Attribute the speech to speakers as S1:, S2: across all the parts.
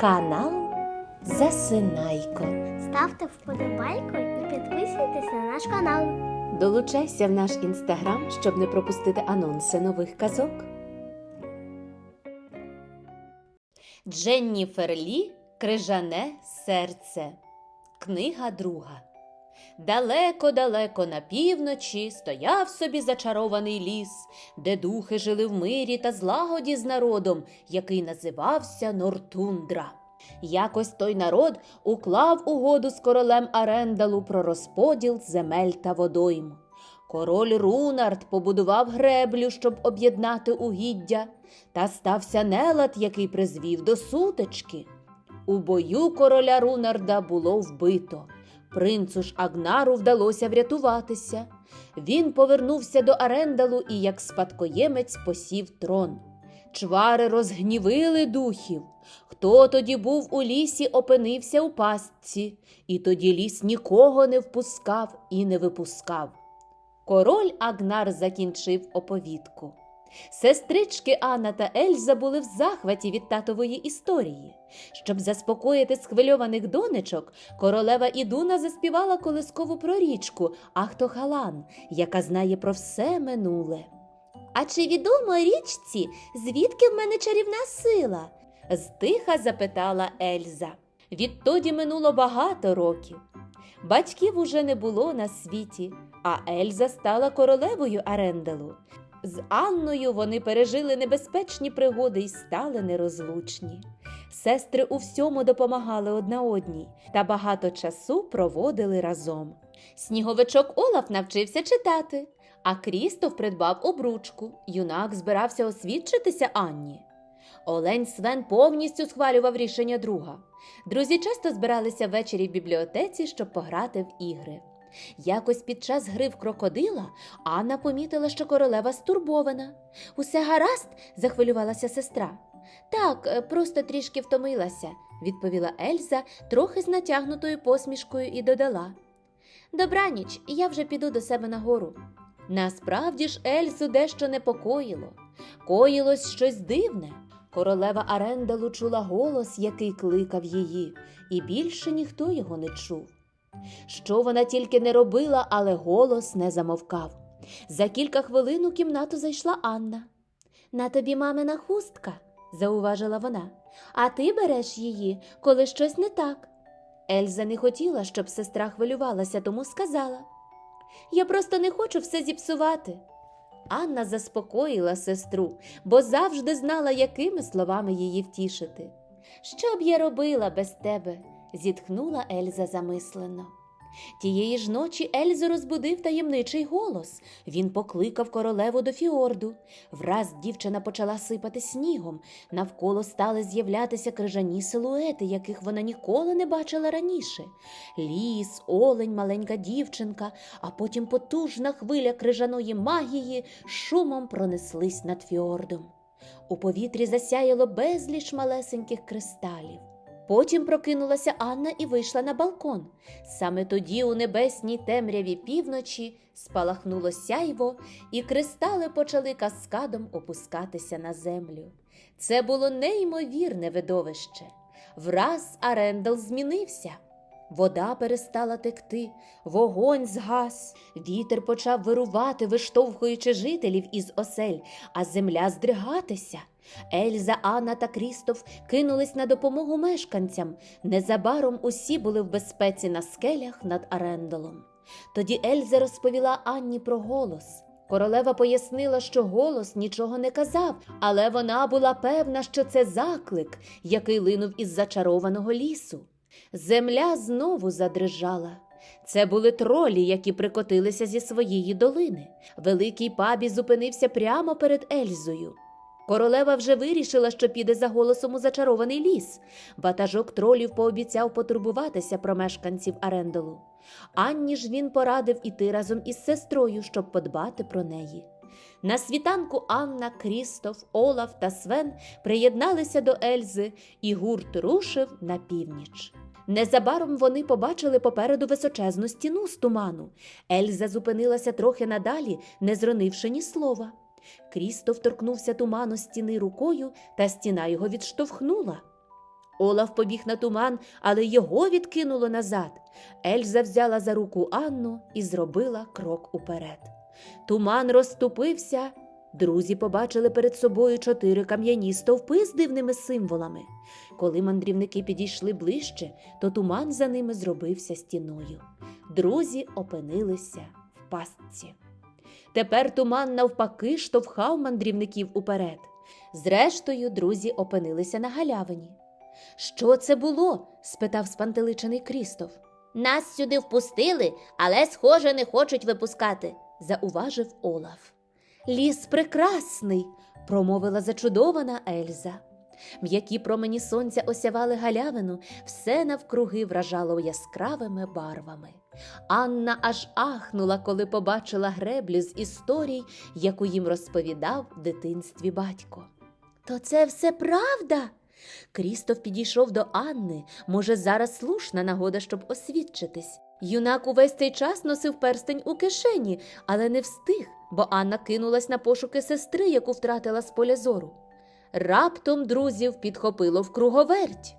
S1: Канал Засинайко.
S2: Ставте вподобайку і підписуйтесь на наш канал.
S1: Долучайся в наш інстаграм, щоб не пропустити анонси нових казок. Дженніфер Лі Крижане серце. Книга друга. Далеко-далеко на півночі стояв собі зачарований ліс, де духи жили в мирі та злагоді з народом, який називався Нортундра. Якось той народ уклав угоду з королем Арендалу про розподіл земель та водойм. Король Рунард побудував греблю, щоб об'єднати угіддя, та стався нелад, який призвів до сутички. У бою короля Рунарда було вбито. Принцу ж Агнару вдалося врятуватися. Він повернувся до Арендалу і як спадкоємець посів трон. Чвари розгнівили духів. Хто тоді був у лісі, опинився у пастці, і тоді ліс нікого не впускав і не випускав. Король Агнар закінчив оповідку. Сестрички Анна та Ельза були в захваті від татової історії. Щоб заспокоїти схвильованих донечок, королева Ідуна заспівала колискову про річку Ахтохалан, яка знає про все минуле. А чи відомо річці, звідки в мене чарівна сила? стиха запитала Ельза. Відтоді минуло багато років. Батьків уже не було на світі, а Ельза стала королевою Аренделу. З Анною вони пережили небезпечні пригоди і стали нерозлучні. Сестри у всьому допомагали одна одній та багато часу проводили разом. Сніговичок Олаф навчився читати, а Крістоф придбав обручку. Юнак збирався освідчитися Анні. Олень Свен повністю схвалював рішення друга. Друзі часто збиралися ввечері в бібліотеці, щоб пограти в ігри. Якось під час гри в крокодила Анна помітила, що королева стурбована. Усе гаразд? захвилювалася сестра. Так, е, просто трішки втомилася, відповіла Ельза, трохи з натягнутою посмішкою, і додала. Добраніч, я вже піду до себе нагору. Насправді ж Ельзу дещо непокоїло. Коїлось щось дивне. Королева Арендалу чула голос, який кликав її, і більше ніхто його не чув. Що вона тільки не робила, але голос не замовкав. За кілька хвилин у кімнату зайшла Анна. На тобі мамина хустка, зауважила вона, а ти береш її, коли щось не так. Ельза не хотіла, щоб сестра хвилювалася, тому сказала Я просто не хочу все зіпсувати. Анна заспокоїла сестру, бо завжди знала, якими словами її втішити. Що б я робила без тебе? Зітхнула Ельза замислено. Тієї ж ночі Ельзу розбудив таємничий голос. Він покликав королеву до фіорду. Враз дівчина почала сипати снігом. Навколо стали з'являтися крижані силуети, яких вона ніколи не бачила раніше. Ліс, олень, маленька дівчинка, а потім потужна хвиля крижаної магії шумом пронеслись над фіордом. У повітрі засяяло безліч малесеньких кристалів. Потім прокинулася Анна і вийшла на балкон. Саме тоді у небесній темряві півночі спалахнуло сяйво, і кристали почали каскадом опускатися на землю. Це було неймовірне видовище. Враз Арендел змінився. Вода перестала текти, вогонь згас, вітер почав вирувати, виштовхуючи жителів із осель, а земля здригатися. Ельза, Анна та Крістоф кинулись на допомогу мешканцям. Незабаром усі були в безпеці на скелях над Арендолом. Тоді Ельза розповіла Анні про голос. Королева пояснила, що голос нічого не казав, але вона була певна, що це заклик, який линув із зачарованого лісу. Земля знову задрижала. Це були тролі, які прикотилися зі своєї долини. Великий пабі зупинився прямо перед Ельзою. Королева вже вирішила, що піде за голосом у зачарований ліс. Ватажок тролів пообіцяв потурбуватися про мешканців Арендолу. Анні ж він порадив іти разом із сестрою, щоб подбати про неї. На світанку Анна, Крістоф, Олаф та Свен приєдналися до Ельзи, і гурт рушив на північ. Незабаром вони побачили попереду височезну стіну з туману. Ельза зупинилася трохи надалі, не зронивши ні слова. Крістоф торкнувся туману стіни рукою, та стіна його відштовхнула. Олаф побіг на туман, але його відкинуло назад. Ельза взяла за руку Анну і зробила крок уперед. Туман розступився. Друзі побачили перед собою чотири кам'яні стовпи з дивними символами. Коли мандрівники підійшли ближче, то туман за ними зробився стіною. Друзі опинилися в пастці. Тепер туман навпаки штовхав мандрівників уперед. Зрештою, друзі опинилися на галявині. Що це було? спитав спантеличений Крістоф. Нас сюди впустили, але, схоже, не хочуть випускати, зауважив Олаф. Ліс прекрасний, промовила зачудована Ельза. М'які промені сонця осявали галявину, все навкруги вражало яскравими барвами. Анна аж ахнула, коли побачила греблю з історій, яку їм розповідав в дитинстві батько. То це все правда? Крістоф підійшов до Анни. Може, зараз слушна нагода, щоб освідчитись. Юнак увесь цей час носив перстень у кишені, але не встиг, бо Анна кинулась на пошуки сестри, яку втратила з поля зору. Раптом друзів підхопило в круговерть.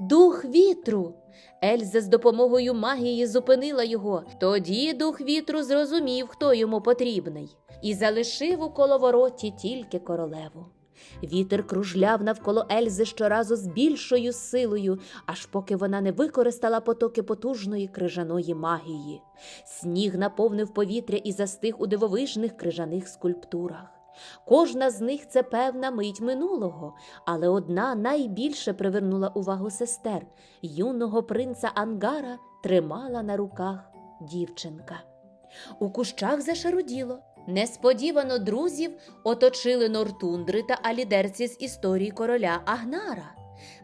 S1: Дух вітру. Ельза з допомогою магії зупинила його. Тоді дух вітру зрозумів, хто йому потрібний, і залишив у коловороті тільки королеву. Вітер кружляв навколо Ельзи щоразу з більшою силою, аж поки вона не використала потоки потужної крижаної магії. Сніг наповнив повітря і застиг у дивовижних крижаних скульптурах. Кожна з них це певна мить минулого, але одна найбільше привернула увагу сестер. Юного принца Ангара тримала на руках дівчинка. У кущах зашаруділо. Несподівано друзів оточили нортундри та алідерці з історії короля Агнара.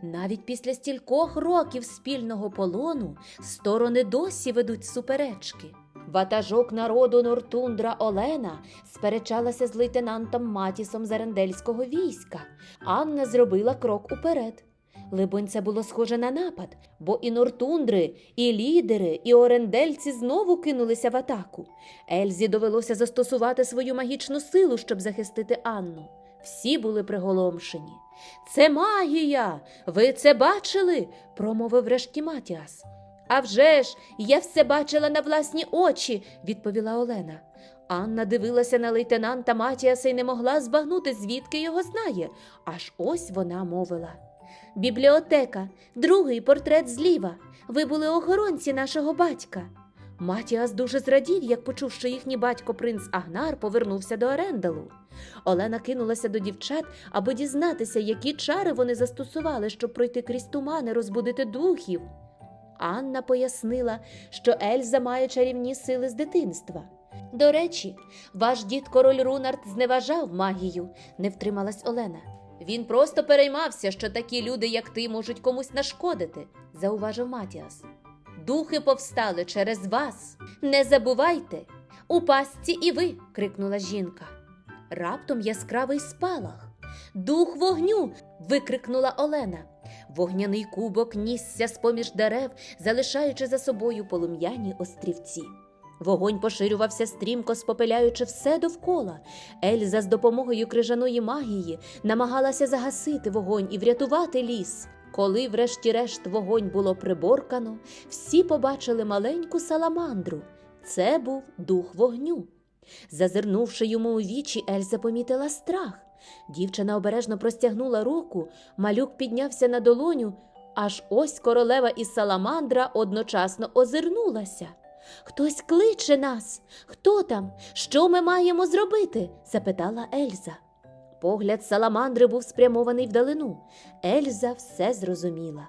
S1: Навіть після стількох років спільного полону сторони досі ведуть суперечки. Ватажок народу Нортундра Олена сперечалася з лейтенантом Матісом Зарендельського війська. Анна зробила крок уперед. Либонь, це було схоже на напад, бо і нортундри, і лідери, і орендельці знову кинулися в атаку. Ельзі довелося застосувати свою магічну силу, щоб захистити Анну. Всі були приголомшені. Це магія! Ви це бачили? промовив врешті Матіас. «А вже ж, я все бачила на власні очі, відповіла Олена. Анна дивилася на лейтенанта Матіаса і не могла збагнути, звідки його знає. Аж ось вона мовила. Бібліотека, другий портрет зліва. Ви були охоронці нашого батька. Матіас дуже зрадів, як почув, що їхній батько принц Агнар повернувся до Орендалу. Олена кинулася до дівчат, аби дізнатися, які чари вони застосували, щоб пройти крізь тумани, розбудити духів. Анна пояснила, що Ельза має чарівні сили з дитинства. До речі, ваш дід король Рунард зневажав магію, не втрималась Олена. Він просто переймався, що такі люди, як ти, можуть комусь нашкодити, зауважив Матіас. Духи повстали через вас. Не забувайте. У пастці і ви. крикнула жінка. Раптом яскравий спалах. Дух вогню. викрикнула Олена. Вогняний кубок нісся з-поміж дерев, залишаючи за собою полум'яні острівці. Вогонь поширювався стрімко, спопиляючи все довкола. Ельза з допомогою крижаної магії намагалася загасити вогонь і врятувати ліс. Коли, врешті-решт, вогонь було приборкано, всі побачили маленьку саламандру. Це був дух вогню. Зазирнувши йому у вічі, Ельза помітила страх. Дівчина обережно простягнула руку, малюк піднявся на долоню, аж ось королева і саламандра одночасно озирнулася. Хтось кличе нас. Хто там? Що ми маємо зробити? запитала Ельза. Погляд саламандри був спрямований вдалину. Ельза все зрозуміла.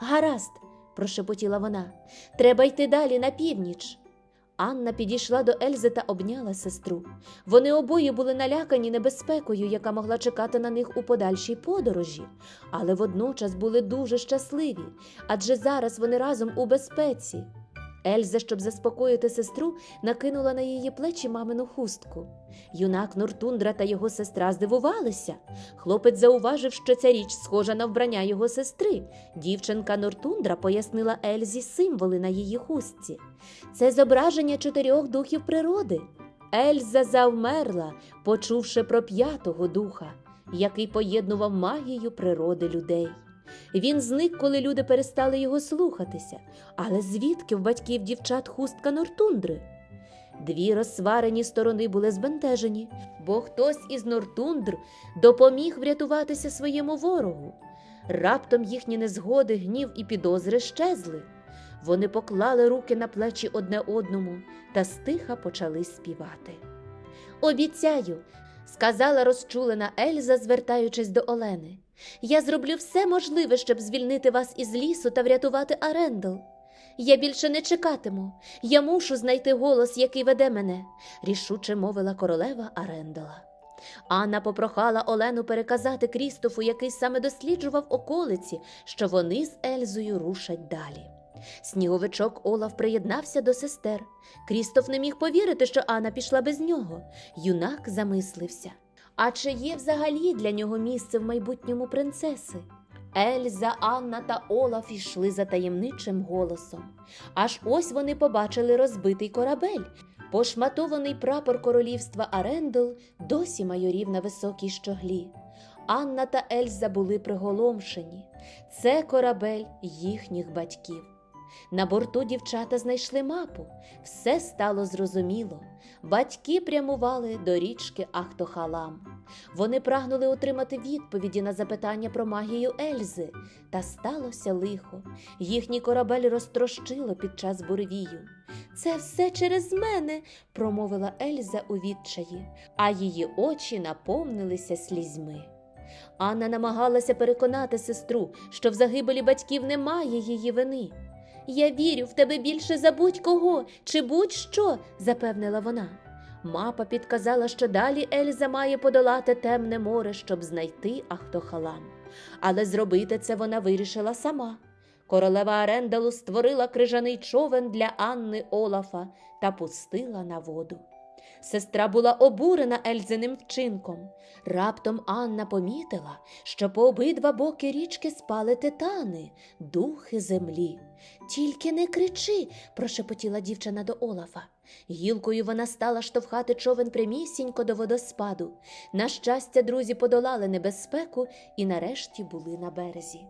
S1: Гаразд, прошепотіла вона, треба йти далі на північ. Анна підійшла до Ельзи та обняла сестру. Вони обоє були налякані небезпекою, яка могла чекати на них у подальшій подорожі, але водночас були дуже щасливі, адже зараз вони разом у безпеці. Ельза, щоб заспокоїти сестру, накинула на її плечі мамину хустку. Юнак Нортундра та його сестра здивувалися. Хлопець зауважив, що ця річ схожа на вбрання його сестри. Дівчинка Нортундра пояснила Ельзі символи на її хустці. Це зображення чотирьох духів природи. Ельза завмерла, почувши про п'ятого духа, який поєднував магію природи людей. Він зник, коли люди перестали його слухатися. Але звідки в батьків дівчат хустка Нортундри? Дві розсварені сторони були збентежені, бо хтось із Нортундр допоміг врятуватися своєму ворогу. Раптом їхні незгоди, гнів і підозри щезли. Вони поклали руки на плечі одне одному та стиха почали співати. Обіцяю, сказала розчулена Ельза, звертаючись до Олени. Я зроблю все можливе, щоб звільнити вас із лісу та врятувати Арендел. Я більше не чекатиму. Я мушу знайти голос, який веде мене, рішуче мовила королева Арендела. Анна попрохала Олену переказати Крістофу, який саме досліджував околиці, що вони з Ельзою рушать далі. Сніговичок Олаф приєднався до сестер. Крістоф не міг повірити, що Анна пішла без нього. Юнак замислився. А чи є взагалі для нього місце в майбутньому принцеси? Ельза, Анна та Олаф йшли за таємничим голосом. Аж ось вони побачили розбитий корабель. Пошматований прапор королівства Арендел досі майорів на високій щоглі. Анна та Ельза були приголомшені. Це корабель їхніх батьків. На борту дівчата знайшли мапу. Все стало зрозуміло. Батьки прямували до річки Ахтохалам. Вони прагнули отримати відповіді на запитання про магію Ельзи, та сталося лихо. Їхній корабель розтрощило під час буревію. Це все через мене, промовила Ельза у відчаї, а її очі наповнилися слізьми. Анна намагалася переконати сестру, що в загибелі батьків немає її вини. Я вірю в тебе більше за будь-кого чи будь-що, запевнила вона. Мапа підказала, що далі Ельза має подолати темне море, щоб знайти Ахтохалам. Але зробити це вона вирішила сама. Королева Арендалу створила крижаний човен для Анни Олафа та пустила на воду. Сестра була обурена Ельзиним вчинком. Раптом Анна помітила, що по обидва боки річки спали титани, духи землі. Тільки не кричи, прошепотіла дівчина до Олафа. Гілкою вона стала штовхати човен прямісінько до водоспаду. На щастя, друзі подолали небезпеку і нарешті були на березі.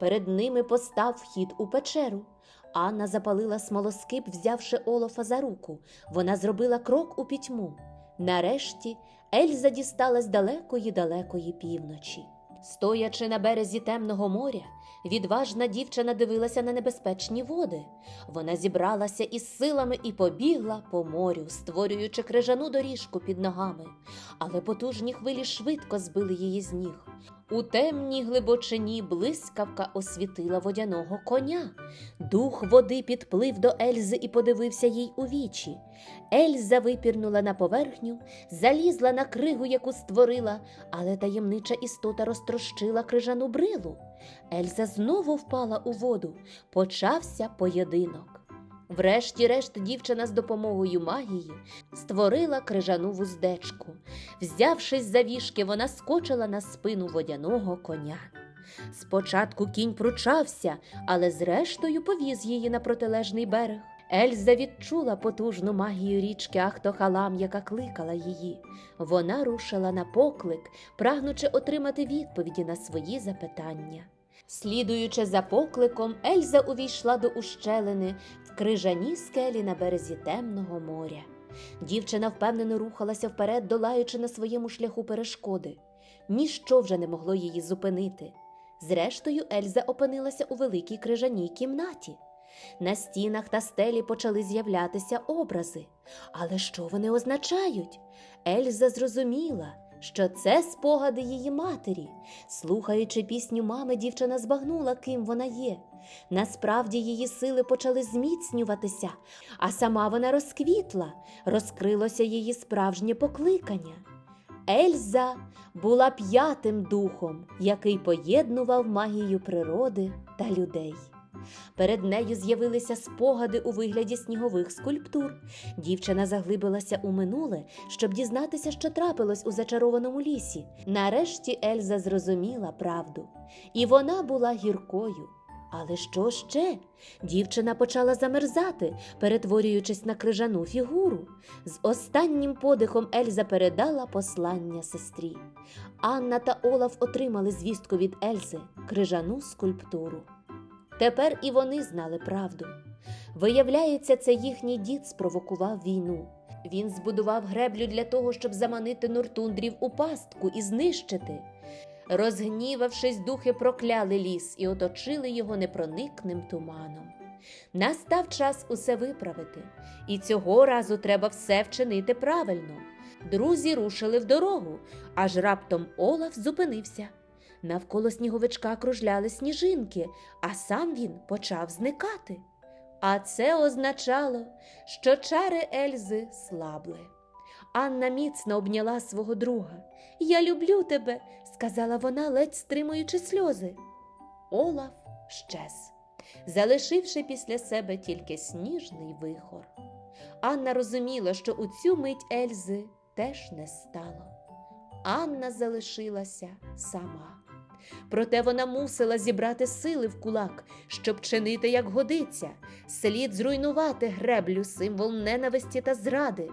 S1: Перед ними постав вхід у печеру. Анна запалила смолоскип, взявши Олафа за руку. Вона зробила крок у пітьму. Нарешті Ельза дісталась далекої далекої півночі. Стоячи на березі темного моря, відважна дівчина дивилася на небезпечні води. Вона зібралася із силами і побігла по морю, створюючи крижану доріжку під ногами, але потужні хвилі швидко збили її з ніг. У темній глибочині блискавка освітила водяного коня. Дух води підплив до Ельзи і подивився їй у вічі. Ельза випірнула на поверхню, залізла на кригу, яку створила, але таємнича істота розтрощила крижану брилу. Ельза знову впала у воду. Почався поєдинок. Врешті-решт дівчина з допомогою магії створила крижану вуздечку. Взявшись за вішки, вона скочила на спину водяного коня. Спочатку кінь пручався, але зрештою повіз її на протилежний берег. Ельза відчула потужну магію річки Ахтохалам, яка кликала її. Вона рушила на поклик, прагнучи отримати відповіді на свої запитання. Слідуючи за покликом, Ельза увійшла до ущелини в крижаній скелі на березі темного моря. Дівчина впевнено рухалася вперед, долаючи на своєму шляху перешкоди. Ніщо вже не могло її зупинити. Зрештою, Ельза опинилася у великій крижаній кімнаті. На стінах та стелі почали з'являтися образи. Але що вони означають? Ельза зрозуміла, що це спогади її матері. Слухаючи пісню мами, дівчина збагнула, ким вона є. Насправді її сили почали зміцнюватися, а сама вона розквітла, розкрилося її справжнє покликання. Ельза була п'ятим духом, який поєднував магію природи та людей. Перед нею з'явилися спогади у вигляді снігових скульптур. Дівчина заглибилася у минуле, щоб дізнатися, що трапилось у зачарованому лісі. Нарешті Ельза зрозуміла правду, і вона була гіркою. Але що ще? Дівчина почала замерзати, перетворюючись на крижану фігуру. З останнім подихом Ельза передала послання сестрі. Анна та Олаф отримали звістку від Ельзи крижану скульптуру. Тепер і вони знали правду. Виявляється, це їхній дід спровокував війну. Він збудував греблю для того, щоб заманити нортундрів у пастку і знищити. Розгнівавшись, духи прокляли ліс і оточили його непроникним туманом. Настав час усе виправити, і цього разу треба все вчинити правильно. Друзі рушили в дорогу, аж раптом Олаф зупинився. Навколо сніговичка кружляли сніжинки, а сам він почав зникати. А це означало, що чари Ельзи слабли. Анна міцно обняла свого друга. Я люблю тебе, сказала вона, ледь стримуючи сльози. Олаф щез, залишивши після себе тільки сніжний вихор. Анна розуміла, що у цю мить Ельзи теж не стало. Анна залишилася сама. Проте вона мусила зібрати сили в кулак, щоб чинити, як годиться, слід зруйнувати греблю, символ ненависті та зради.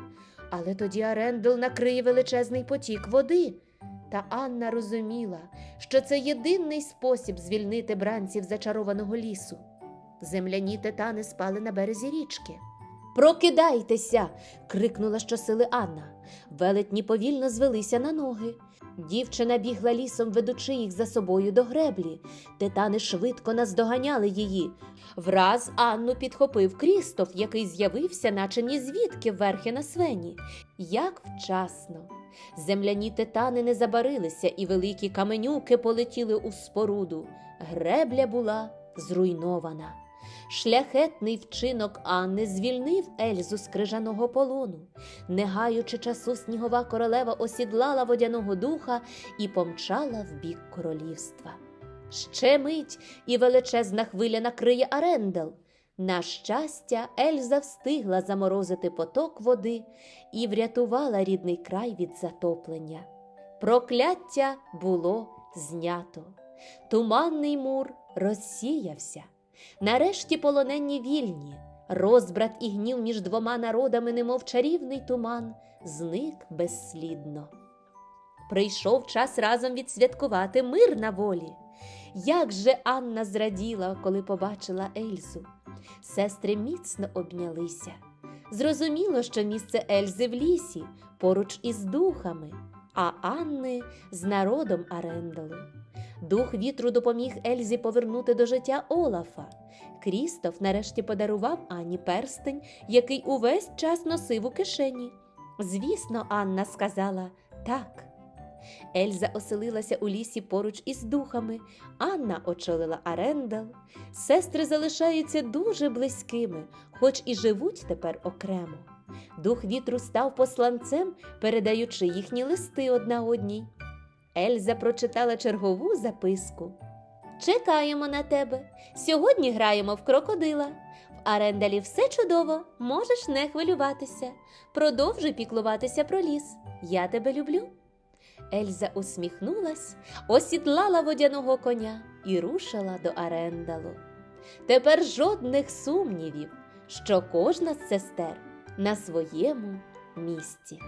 S1: Але тоді Арендел накриє величезний потік води. Та Анна розуміла, що це єдиний спосіб звільнити бранців зачарованого лісу. Земляні титани спали на березі річки. Прокидайтеся. крикнула щосили Анна. Велетні повільно звелися на ноги. Дівчина бігла лісом, ведучи їх за собою до греблі. Титани швидко наздоганяли її. Враз Анну підхопив Крістоф, який з'явився, наче ні звідки верхи на свені. Як вчасно. Земляні титани не забарилися, і великі каменюки полетіли у споруду. Гребля була зруйнована. Шляхетний вчинок Анни звільнив Ельзу з крижаного полону. Не гаючи часу, снігова королева осідлала водяного духа і помчала в бік королівства. Ще мить і величезна хвиля накриє Арендел. На щастя, Ельза встигла заморозити поток води і врятувала рідний край від затоплення. Прокляття було знято. Туманний мур розсіявся. Нарешті полоненні вільні, розбрат і гнів між двома народами, немов чарівний туман, зник безслідно. Прийшов час разом відсвяткувати мир на волі. Як же Анна зраділа, коли побачила Ельзу. Сестри міцно обнялися. Зрозуміло, що місце Ельзи в лісі, поруч із духами, а Анни з народом Аренделу. Дух вітру допоміг Ельзі повернути до життя Олафа. Крістоф нарешті подарував Анні перстень, який увесь час носив у кишені. Звісно, Анна сказала так. Ельза оселилася у лісі поруч із духами, Анна очолила Арендел. Сестри залишаються дуже близькими, хоч і живуть тепер окремо. Дух вітру став посланцем, передаючи їхні листи одна одній. Ельза прочитала чергову записку. Чекаємо на тебе. Сьогодні граємо в крокодила. В Арендалі все чудово, можеш не хвилюватися. Продовжуй піклуватися про ліс. Я тебе люблю. Ельза усміхнулась, осідлала водяного коня і рушила до Арендалу. Тепер жодних сумнівів, що кожна з сестер на своєму місці.